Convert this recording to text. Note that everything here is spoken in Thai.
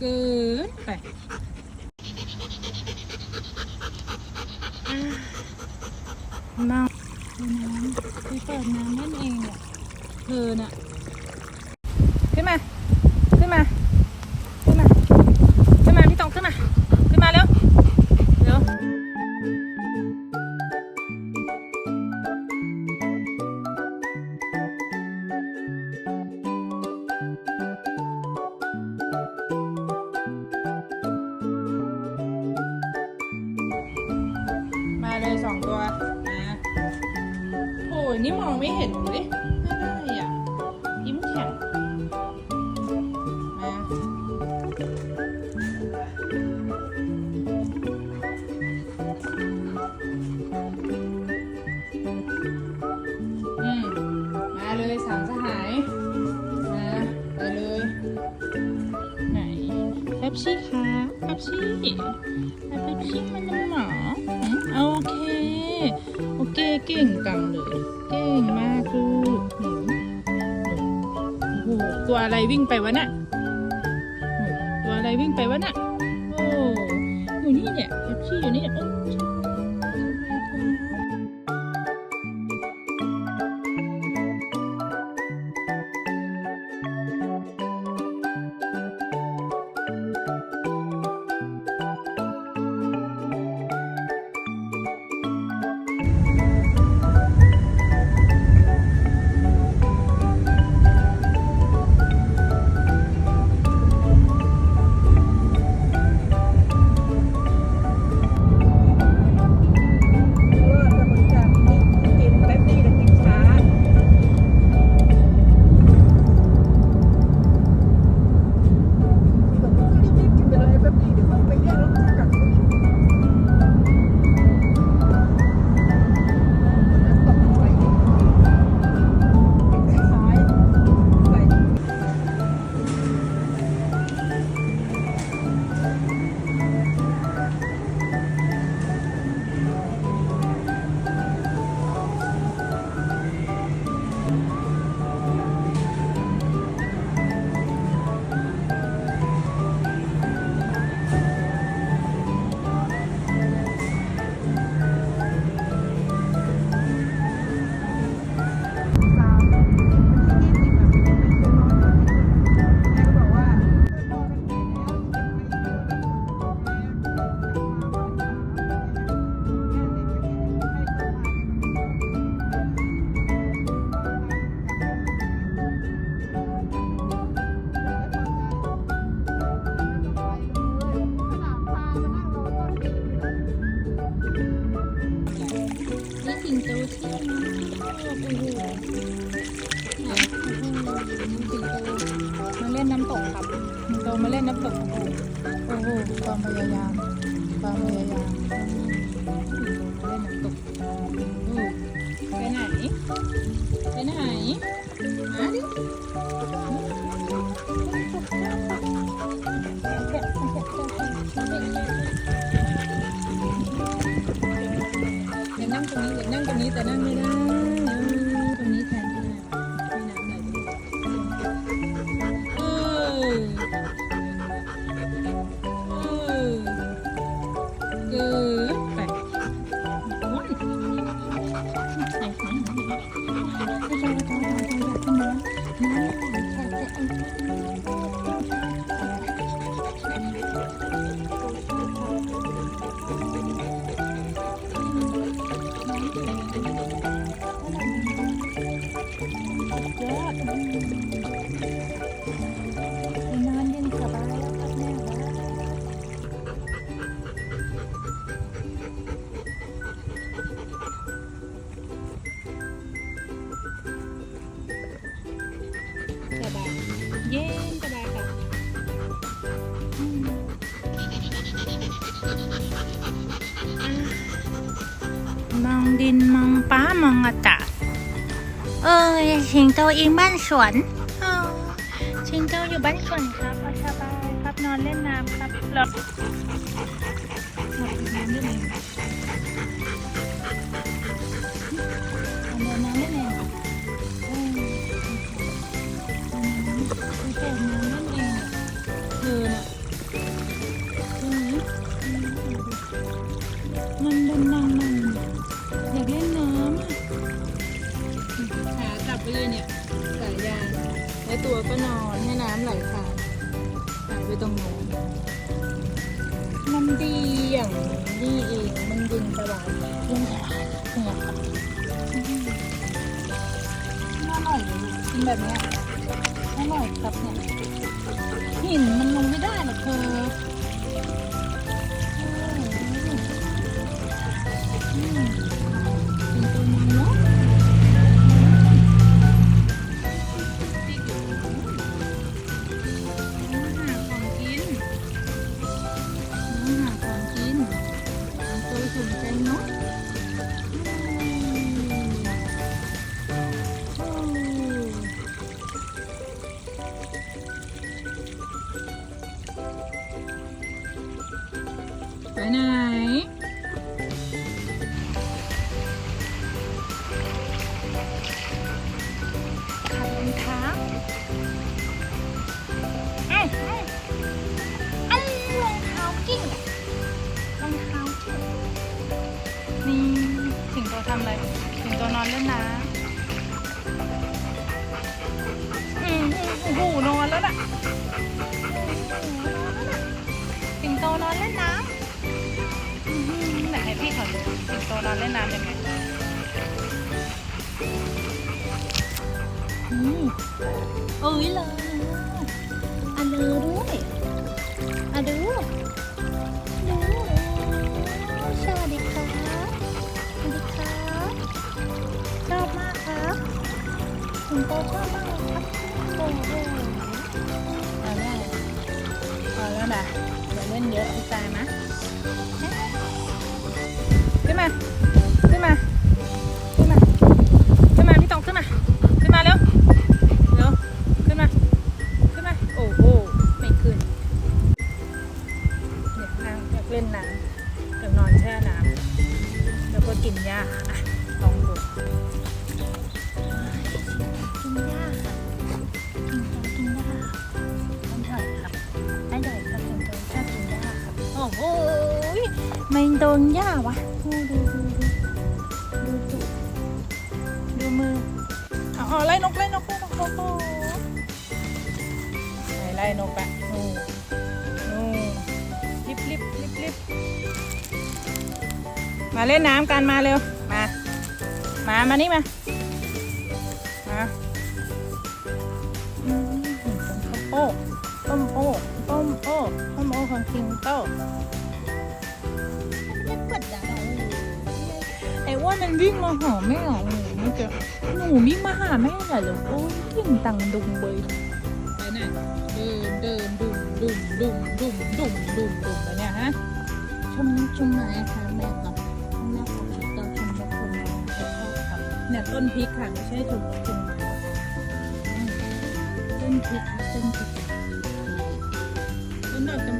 เกินไปอะมาดูน้ำไปเปิดน้ำนั่นเองอะเธอน่ะ องตัวมาโอ้ยนี่มองไม่เห็นเลยไม่ได้อะยิ้มแข็งมาอืมมาเลยสามสหายมาไปเลย ไหนแป๊บชี่คะแป๊บชี่ เก่งจังเลย เก่งมากลูกหนูโอ้โหตัวอะไรวิ่งไปวะน่ะตัวอะไรวิ่งไปวะน่ะโอ้อยู่นี่เนี่ยแป๊บชี่อยู่นี่เนี่ยโอ้ สิงมาเล่นน้ำตกโอ้โหโอ้โหความพยายามความพยายามมาเล่นน้ำตกอืมไปไหนไปไหนมาดิอยากนั่งตรงนี้อยากนั่งตรงนี้แต่นั่งไม่ได้ นอนเย็น เอองดิงป้ามองอากาศเออสิงโตอิงบ้านสวนออสิงโตอยู่บ้านสวนครับเอาสบายครับนอนเล่นน้ำครับหรอหมดน้ำได้ไหมเอาเดินน้ และตัวก็นอนให้น้ำไหลผ่านหายไปตรงนู้นมันดีอย่างนี้เองมันเย็นสบายเย็นสบายหัวน่าอร่อยเลยกินแบบเนี้ยอร่อยครับเนี่ยหินมันลงไม่ได้หรอกเธออื ตั โตทำอะไรสิงโตนอนเล่นน้ำอืมโอ้โหนอนแล้วน่ะสิงโตนอนเล่นน้ำไหนให้พี่ขอดูสิงโตนอนเล่นน้ำยังไงอืมเอ้ยเลยอะเลอด้วยอะดูดู เอาแล้วเอาแล้วนะอย่าเล่นเยอะพี่ตายนะขึ้นมา ขึ้นมา ขึ้นมา ขึ้นมา พี่ตองขึ้นมา โอ้โหไม่โดนหญ้าวะดูดูดูดูดูดูดูมือเอาเอาไล่นกไล่นกไล่นกโอ้โหไปไล่นกอะนู่นนู่นลิบลิบลิบลิบมาเล่นน้ำกันมาเร็วมา มามานี่มา ของคิงโต้ไอ้ว่ามันวิ่งมาหาแม่เหรอหนูมันจะหนูวิ่งมาหาแม่เหรอลูกโอ้ยเก่งตังดุงเบยไปไหนเดินเดินดุ่มดุ่มดุ่มดุ่มดุ่มดุ่มดุ่มไปเนี่ยฮะชมชมไม้ค่ะแม่กับแม่ของชิตาชมนกชมไม้ชอบครับเนี่ยต้นพริกค่ะไม่ใช่ชมนกชมไม้อืมต้นพริกค่ะต้นพริกต้นดอกจำป